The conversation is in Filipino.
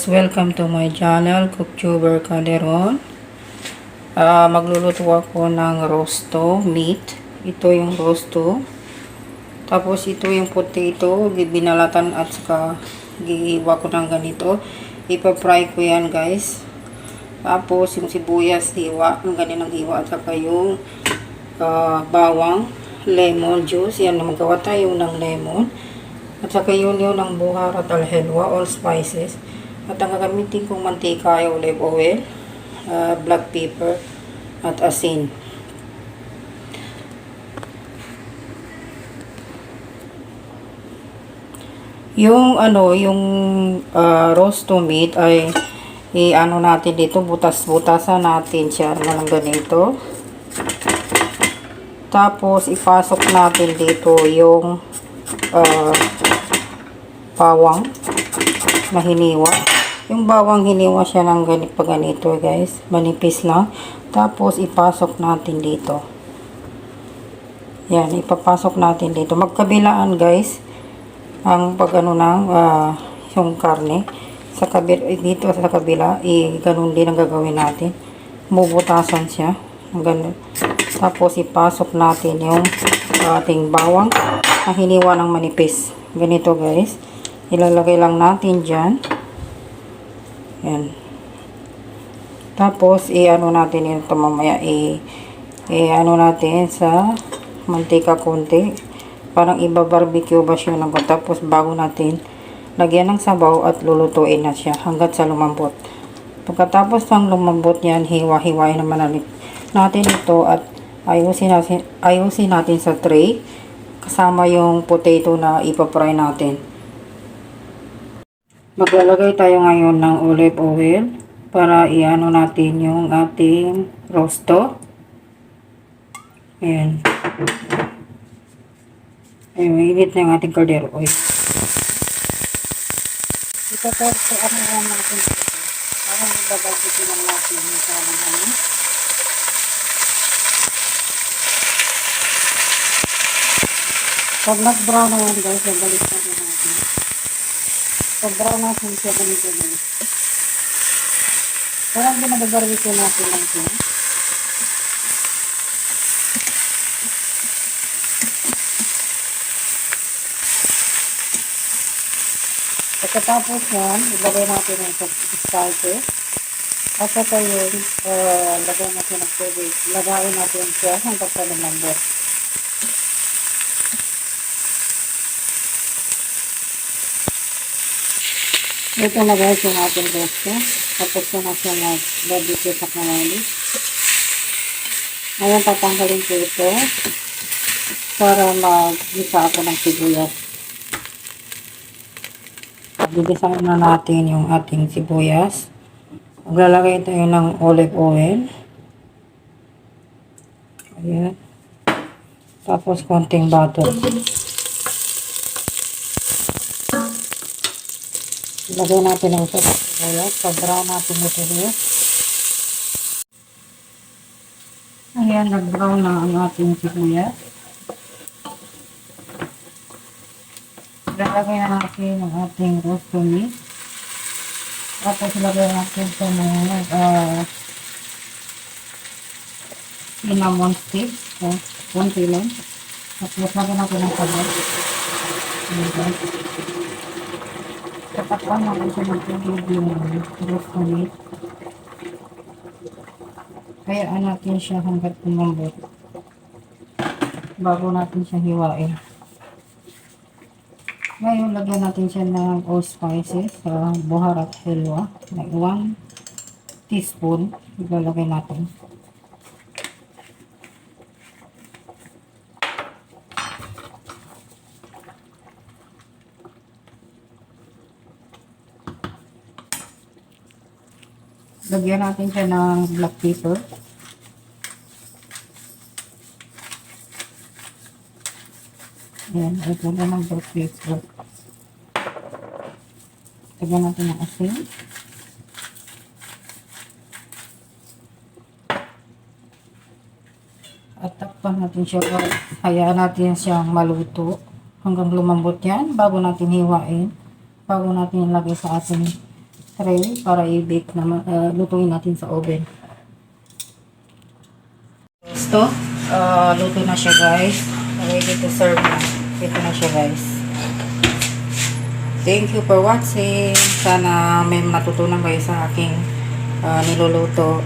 Guys, welcome to my channel, Cooktuber Calderon. Ah, magluluto ako ng rosto meat. Ito yung rosto. Tapos ito yung potato, binalatan at saka gihiwa ko ng ganito. Ipa-fry ko yan guys. Tapos yung sibuyas, hiwa, ang ganinang hiwa at saka yung ah, bawang, lemon juice. Yan, magawa tayo ng lemon. At saka yun yun ng buhar at alhelwa, all spices. At ang gagamitin kong mantika ay olive oil, ah, black pepper, at asin. Yung ano, yung ah, rosto meat ay i-ano natin dito, butas-butasan natin siya na ng ganito. Tapos ipasok natin dito yung ah, bawang na hiniwa. Yung bawang hiniwa siya ng ganito pa ganito guys. Manipis lang. Tapos ipasok natin dito. Yan, ipapasok natin dito. Magkabilaan guys. Ang pag ano ng ah, yung karne. Sa kabila, dito sa kabila, i ganun din ang gagawin natin. Bubutasan siya. Ganun. Tapos ipasok natin yung ating bawang na hiniwa ng manipis. Ganito guys. Ilalagay lang natin dyan. Yan. Tapos, i-ano natin ito mamaya. I-ano natin sa mantika konti. Parang iba-barbecue ba siya ng Tapos, bago natin lagyan ng sabaw at lulutuin na siya hanggat sa lumambot. Pagkatapos ng lumambot yan, hiwa-hiwain naman natin ito at ayusin natin, ayusin natin sa tray kasama yung potato na ipapry natin. Maglalagay tayo ngayon ng olive oil para iano natin yung ating rosto. Ayan. Ayan, mainit na yung ating caldero oil. Ito po, so, ano lang natin ito. Parang ibabagay lang natin yung ano. Pag nag-brown na yan guys, babalik natin natin. Brown natin siya ganito din. Parang ginagagarwito natin lang siya. Pagkatapos yan, ilagay natin yung spices. At saka yun, uh, lagay natin ng tubig. Lagayin natin siya hanggang sa lumambot. Ito na guys yung ating resto. Tapos ko na siya mag-barbecue sa kamalis. Ngayon tatanggalin ko ito para mag-gisa ako ng sibuyas. Gigisahin na natin yung ating sibuyas. Maglalagay tayo ng olive oil. Ayan. Tapos konting butter. Lagay natin ang sa sibuyas. Pag-brown natin ito dito. Ayan, nag-brown na ang ating sibuyas. Lalagay na natin ang ating meat. Tapos lagay natin sa mga uh, cinnamon stick. So, konti lang. Tapos lagay natin ang sabon. Ayan. Tatakpan natin siya ng tubig yung meat. Kayaan natin siya hanggat kumambot. Bago natin siya hiwain. Ngayon, lagyan natin siya ng all spices sa buhar at helwa. Like 1 teaspoon. Ilalagay natin. Lagyan natin siya ng black pepper. Ayan, ito na ng black pepper. Lagyan natin ng asin. At takpan natin siya. Hayaan natin siyang maluto hanggang lumambot yan bago natin hiwain. Bago natin ilagay sa ating tray para i-bake na uh, lutuin natin sa oven. Ito, uh, luto na siya guys. Ready to serve na. Ito na siya guys. Thank you for watching. Sana may matutunan kayo sa aking uh, niluluto.